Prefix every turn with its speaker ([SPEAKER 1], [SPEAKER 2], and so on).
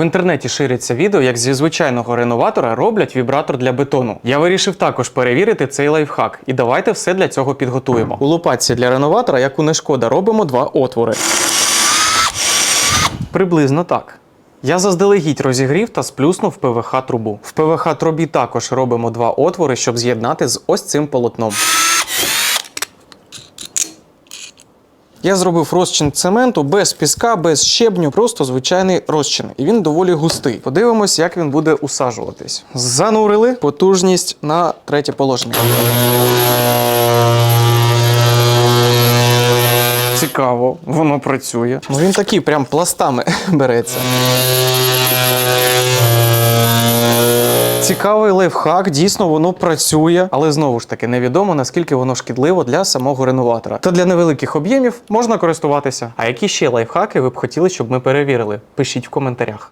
[SPEAKER 1] В інтернеті шириться відео, як зі звичайного реноватора роблять вібратор для бетону. Я вирішив також перевірити цей лайфхак, і давайте все для цього підготуємо. У лопатці для реноватора, як у Нешкода, робимо два отвори. Приблизно так. Я заздалегідь розігрів та сплюснув ПВХ трубу. В ПВХ трубі також робимо два отвори, щоб з'єднати з ось цим полотном. Я зробив розчин цементу без піска, без щебню, просто звичайний розчин. І він доволі густий. Подивимось, як він буде усаджуватись. Занурили потужність на третє положення. Цікаво, воно працює. Ну він такий прям пластами береться. Цікавий лайфхак, дійсно воно працює, але знову ж таки невідомо наскільки воно шкідливо для самого реноватора. Та для невеликих об'ємів можна користуватися. А які ще лайфхаки ви б хотіли, щоб ми перевірили? Пишіть в коментарях.